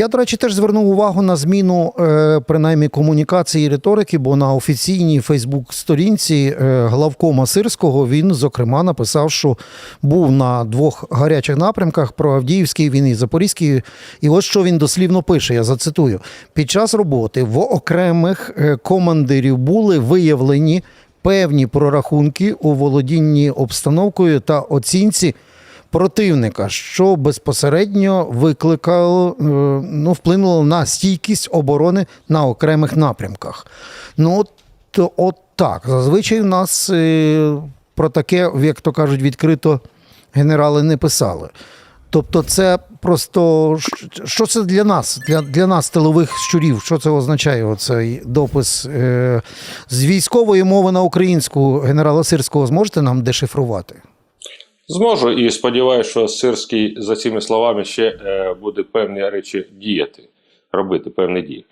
Я, до речі, теж звернув увагу на зміну е, принаймні комунікації і риторики, бо на офіційній Фейсбук-сторінці е, главкома Сирського він, зокрема, написав, що був на двох гарячих напрямках про Авдіївський він і Запорізький. І ось що він дослівно пише: я зацитую: під час роботи в окремих е, командирів були виявлені певні прорахунки у володінні обстановкою та оцінці противника, що безпосередньо викликало, е, ну, вплинуло на стійкість оборони на окремих напрямках. Ну, от, от так. Зазвичай в нас е, про таке, як то кажуть, відкрито генерали не писали. Тобто, це просто що це для нас, для, для нас, тилових щурів, що це означає? Оцей допис е, з військової мови на українську генерала Сирського зможете нам дешифрувати? Зможу і сподіваюся, що Сирський за цими словами ще е, буде певні речі діяти, робити певні дії.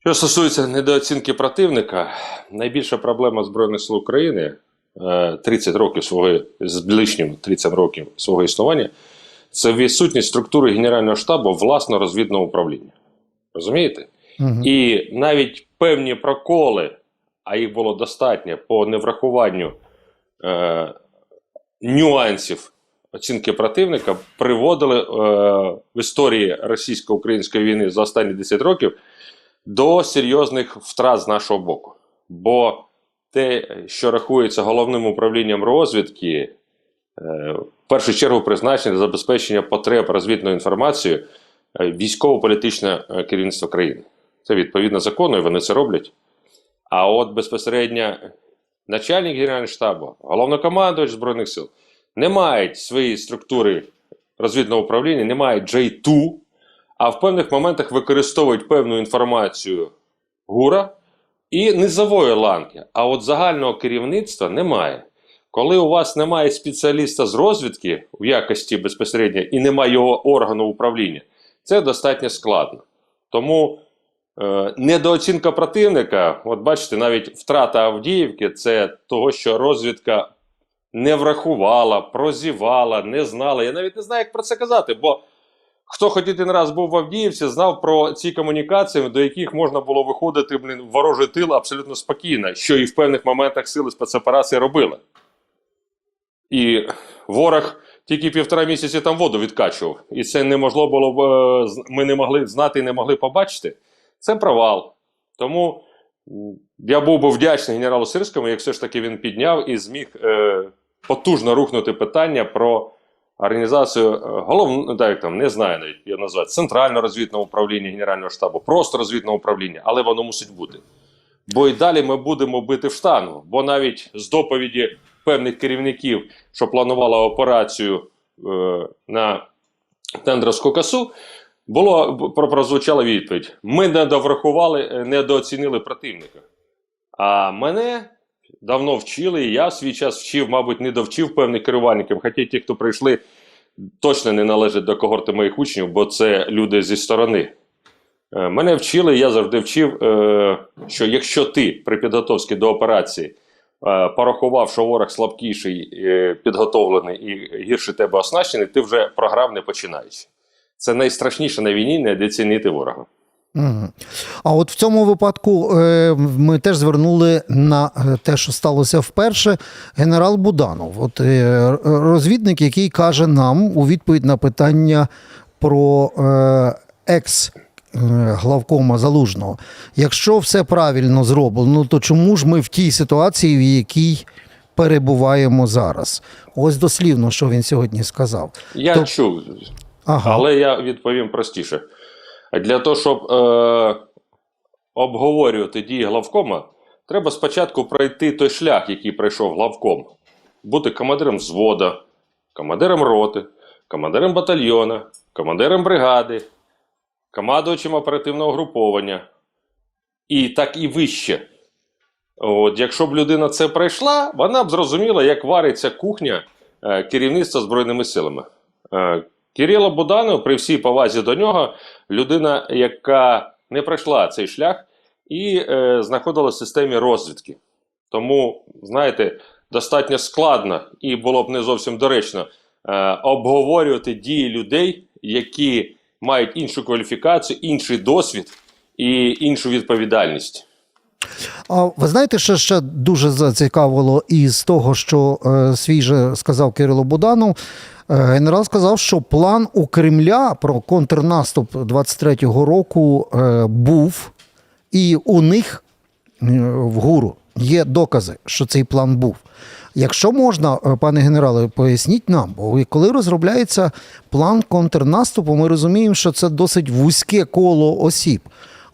Що стосується недооцінки противника, найбільша проблема Збройних сил України е, 30 років свого з лишнім 30 років свого існування це відсутність структури Генерального штабу власного розвідного управління. Розумієте? Мгм. І навіть певні проколи, а їх було достатньо по неврахуванню е, нюансів оцінки противника, приводили е, в історії російсько-української війни за останні 10 років до серйозних втрат з нашого боку. Бо те, що рахується головним управлінням розвідки, е, в першу чергу призначене забезпечення потреб розвідною інформацією е, військово-політичне керівництво країни. Це відповідно закону, і вони це роблять. А от безпосередньо начальник Генерального штабу, головнокомандувач Збройних сил не мають своєї структури розвідного управління, не мають J2, а в певних моментах використовують певну інформацію ГУРа і низової ланки. А от загального керівництва немає. Коли у вас немає спеціаліста з розвідки в якості безпосередньо і немає його органу управління, це достатньо складно. Тому недооцінка противника, от бачите, навіть втрата Авдіївки це того, що розвідка не врахувала, прозівала, не знала. Я навіть не знаю, як про це казати, бо хто хоч один раз був в Авдіївці, знав про ці комунікації, до яких можна було виходити блін, ворожий тил абсолютно спокійно, що і в певних моментах сили спецоперації робили. І ворог тільки півтора місяці там воду відкачував. І це неможливо було б, е, ми не могли знати і не могли побачити. Це провал. Тому я був би вдячний генералу Сирському, як все ж таки він підняв і зміг е, потужно рухнути питання про організацію е, головну, так, там, не знаю навіть, я назвати, центральне розвідне управління Генерального штабу, просто розвідне управління, але воно мусить бути. Бо і далі ми будемо бити в штангу. Бо навіть з доповіді певних керівників, що планували операцію е, на тендерську касу, було про- прозвучала відповідь: ми недоврахували, е, недооцінили противника. А мене давно вчили, і я свій час вчив, мабуть, не довчив певних керівників. Хоча ті, хто прийшли, точно не належать до когорти моїх учнів, бо це люди зі сторони. Е, Мене вчили, я завжди вчив, е, що якщо ти при підготовці до операції порахував, що ворог слабкіший, підготовлений і гірше тебе оснащений, ти вже програв не починаючи. Це найстрашніше на війні недооцінити ворога. А от в цьому випадку е, ми теж звернули на е, те, що сталося вперше. Генерал Буданов, от е, розвідник, який каже нам у відповідь на питання про екс. Главкома залужного. Якщо все правильно зроблено, то чому ж ми в тій ситуації, в якій перебуваємо зараз? Ось дослівно, що він сьогодні сказав. Я То- чув, Ага. але я відповім простіше. Для того, щоб е, обговорювати дії главкома, треба спочатку пройти той шлях, який пройшов главком. Бути командиром взвода, командиром роти, командиром батальйона, командиром бригади, командувачем оперативного груповання. І так і вище. От, якщо б людина це пройшла, вона б зрозуміла, як вариться кухня е, керівництва Збройними силами. Е, Кирило Буданов, при всій повазі до нього, людина, яка не пройшла цей шлях і е, знаходилася в системі розвідки. Тому, знаєте, достатньо складно і було б не зовсім доречно е, обговорювати дії людей, які мають іншу кваліфікацію, інший досвід і іншу відповідальність. А ви знаєте, що ще дуже зацікавило із того, що е, свіже сказав Кирило Буданов. Е, генерал сказав, що план у Кремля про контрнаступ 23-го року е, був, і у них е, в гуру є докази, що цей план був. Якщо можна, пане генерале, поясніть нам, бо коли розробляється план контрнаступу, ми розуміємо, що це досить вузьке коло осіб.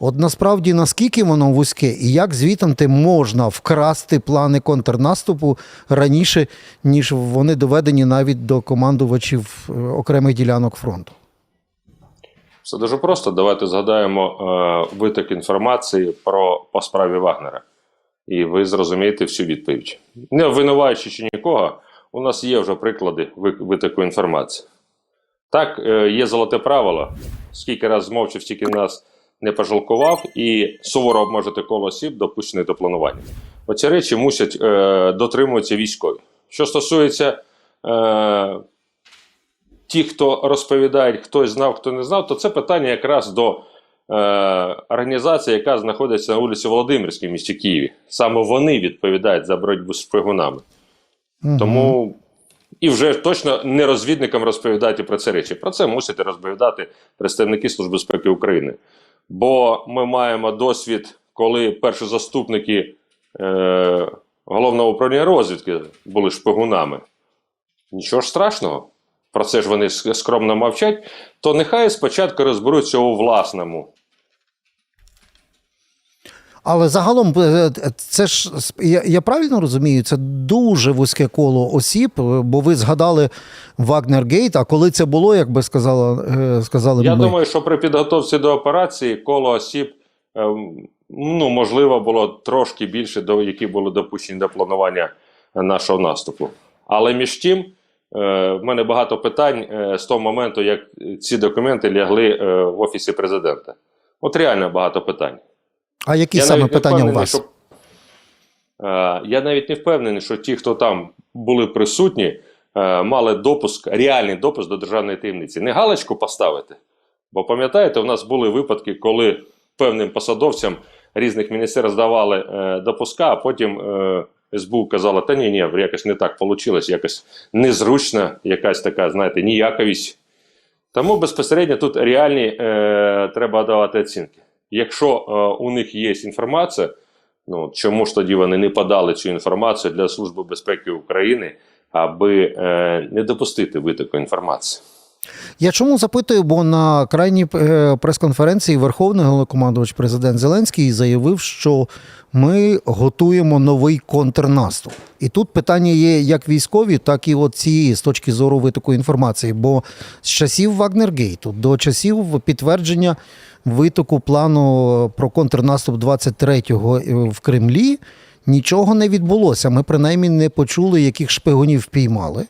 От насправді наскільки воно вузьке, і як звітом можна вкрасти плани контрнаступу раніше, ніж вони доведені навіть до командувачів е, окремих ділянок фронту? Все дуже просто. Давайте згадаємо е, виток інформації про по справі Вагнера. І ви зрозумієте всю відповідь. Не обвинувачуючи нікого, у нас є вже приклади витоку інформації. Так, е, є золоте правило. Скільки раз змовчив, стільки нас не пожалкував, і суворо обмежити коло осіб, допущених до планування. Оці речі мусять е, дотримуватися військові. Що стосується е, ті, хто розповідають, хтось знав, хто не знав, то це питання якраз до е, організації, яка знаходиться на вулиці Володимирській в місті Києві. Саме вони відповідають за боротьбу з шпигунами. Тому і вже точно не розвідникам розповідати про це речі. Про це мусять розповідати представники Служби безпеки України. Бо ми маємо досвід, коли перші заступники е, головного управління розвідки були шпигунами. Нічого ж страшного. Про це ж вони скромно мовчать, то нехай спочатку розберуться у власному. Але загалом, е, це ж я, я правильно розумію, це дуже вузьке коло осіб, е, бо ви згадали Вагнергейт, а коли це було, як би сказала, е, сказали Я ми. думаю, що при підготовці до операції коло осіб, ем, ну, можливо, було трошки більше, до, які були допущені до планування нашого наступу. Але між тим, е, в мене багато питань е, з того моменту, як ці документи лягли е, в Офісі президента. От реально багато питань. А які Я саме питання у вас? Що, е, я навіть не впевнений, що ті, хто там були присутні, е, мали допуск, реальний допуск до державної таємниці. Не галочку поставити. Бо пам'ятаєте, у нас були випадки, коли певним посадовцям різних міністерств здавали е, допуска, а потім е, СБУ казала, та ні, ні, якось не так вийшло, якось незручна, якась така, знаєте, ніяковість. Тому безпосередньо тут реальні е, треба давати оцінки. Якщо е, у них є інформація, ну чому ж тоді вони не подали цю інформацію для Служби безпеки України, аби е, не допустити витоку інформації? Я чому запитую, бо на крайній е, прес-конференції Верховний головнокомандувач президент Зеленський заявив, що ми готуємо новий контрнаступ. І тут питання є як військові, так і от цієї з точки зору витоку інформації. Бо з часів Вагнергейту до часів підтвердження витоку плану про контрнаступ 23-го в Кремлі нічого не відбулося. Ми принаймні не почули, яких шпигунів впіймали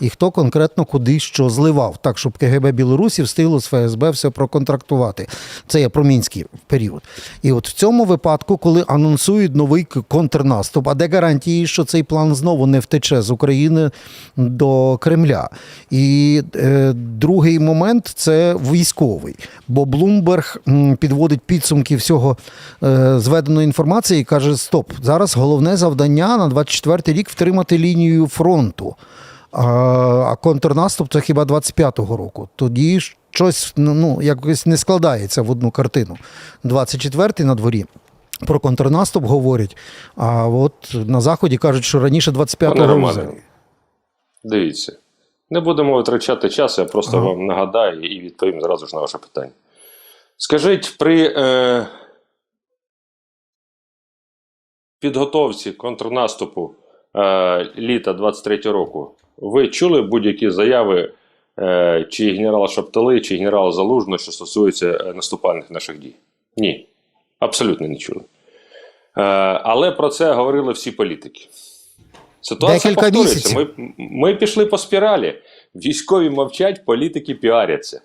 і хто конкретно куди що зливав, так щоб КГБ Білорусі встигло з ФСБ все проконтрактувати. Це є про мінський період. І от в цьому випадку, коли анонсують новий контрнаступ, а де гарантії, що цей план знову не втече з України до Кремля? І е, другий момент це військовий. Бо Блумберг підводить підсумки всього е, зведеної інформації і каже: Стоп, зараз головне завдання на 24 рік втримати лінію фронту. А, а контрнаступ це хіба 25-го року. Тоді щось ну, якось не складається в одну картину. 24-й на дворі. Про контрнаступ говорять, а от на Заході кажуть, що раніше 25-го Романе, взагалі. Дивіться, не будемо витрачати час, я просто Ага. вам нагадаю і відповім зразу ж на ваше питання. Скажіть, при е, підготовці контрнаступу е, літа 23 року ви чули будь-які заяви е, чи генерала Шаптали, чи генерала Залужного, що стосується е, наступальних наших дій? Ні. Абсолютно не чули. Е, але про це говорили всі політики. Ситуація Декілька повторюється. Ми, ми пішли по спіралі. Військові мовчать, політики піаряться.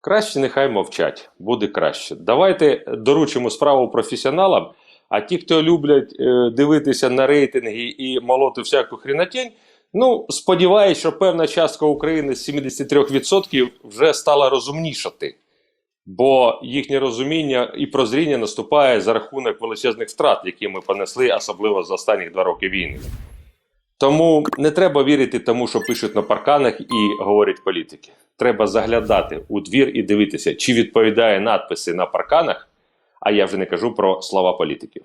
Краще нехай мовчать, буде краще. Давайте доручимо справу професіоналам, а ті, хто люблять е, дивитися на рейтинги і молоти всяку хрінотень, ну, сподіваюсь, що певна частка України з 73% вже стала розумнішати. бо їхнє розуміння і прозріння наступає за рахунок величезних втрат, які ми понесли, особливо за останні два роки війни. Тому не треба вірити тому, що пишуть на парканах і говорять політики. Треба заглядати у двір і дивитися, чи відповідає надписи на парканах, а я вже не кажу про слова політиків.